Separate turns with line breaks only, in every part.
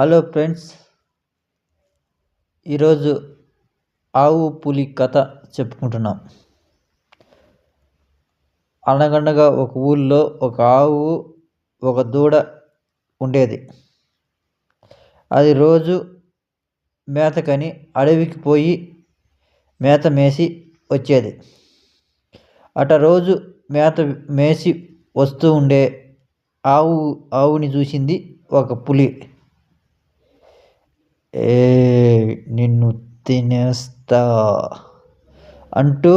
Hello friends ఈరోజు ఆవు పులి కథ చెప్పుకుంటున్నాం. అనగనగా ఒక ఊళ్ళో ఒక ఆవు ఒక దూడ ఉండేది. అది రోజు మేతకని అడవికి పోయి మేత మేసి వచ్చేది. అట రోజు మేత మేసి వస్తూ ఉండే ఆవు ఆవుని చూసింది ఒక పులి. ఏ నిన్ను తినేస్తా అంటూ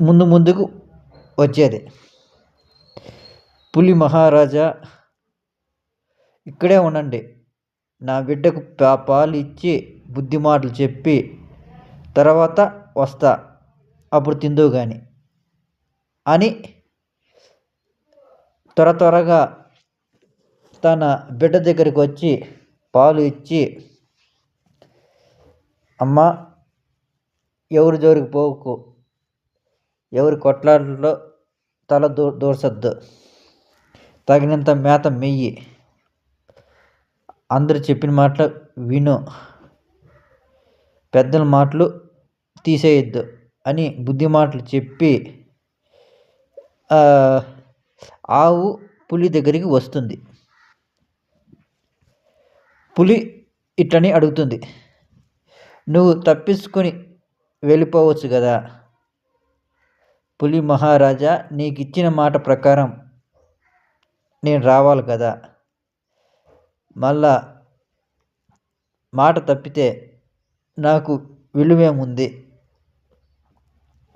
ముందు ముందుకు వచ్చేది. పులి మహారాజా ఇక్కడే ఉండండి. నా బిడ్డకు పాలు ఇచ్చి బుద్ధి మాటలు చెప్పి తర్వాత వస్తా. అప్పుడు తిందువు కానీ అని త్వర త్వరగా తన బిడ్డ దగ్గరికి వచ్చి పాలు ఇచ్చి అమ్మ ఎవరి జోరికి పోకు. ఎవరి కొట్లాటలో తల దూ దూర్చద్దు తగినంత మేత మెయ్యి. అందరు చెప్పిన మాటలు విను. పెద్దల మాటలు తీసేయొద్దు అని బుద్ధి మాటలు చెప్పి ఆవు పులి దగ్గరికి వస్తుంది. పులి ఇట్లని అడుగుతుంది. నువ్వు తప్పించుకొని వెళ్ళిపోవచ్చు కదా పులి మహారాజా నీకు ఇచ్చిన మాట ప్రకారం నేను రావాలి కదా మళ్ళా మాట తప్పితే నాకు విలువేముంది?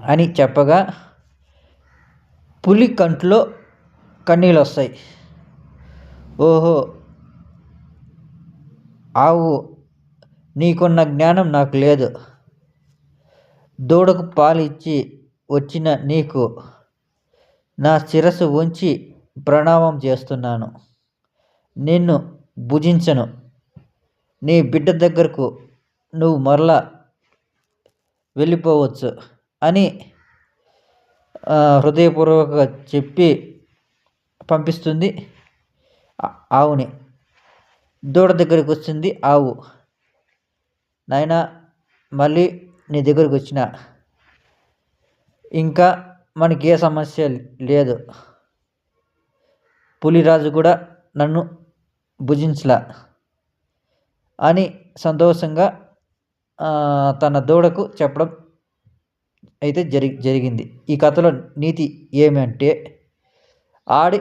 అని చెప్పగా పులి కంట్లో కన్నీళ్ళు వస్తాయి ఓహో! ఆవు నీకున్న జ్ఞానం నాకు లేదు. దూడకు పాలు ఇచ్చి వచ్చిన నీకు నా శిరస్సు ఉంచి ప్రణామం చేస్తున్నాను. నిన్ను భుజించను. నీ బిడ్డ దగ్గరకు నువ్వు మరలా వెళ్ళిపోవచ్చు అని హృదయపూర్వకంగా చెప్పి పంపిస్తుంది ఆవుని. దూడ దగ్గరికి వచ్చింది ఆవు. నాయన మళ్ళీ నీ దగ్గరికి వచ్చిన ఇంకా మనకి ఏ సమస్య లేదు. పులిరాజు కూడా నన్ను భుజించలా. అని సంతోషంగా తన దూడకు చెప్పడం అయితే జరి జరిగింది. ఈ కథలో నీతి ఏమంటే ఆడి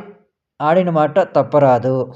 ఆడిన మాట తప్పరాదు.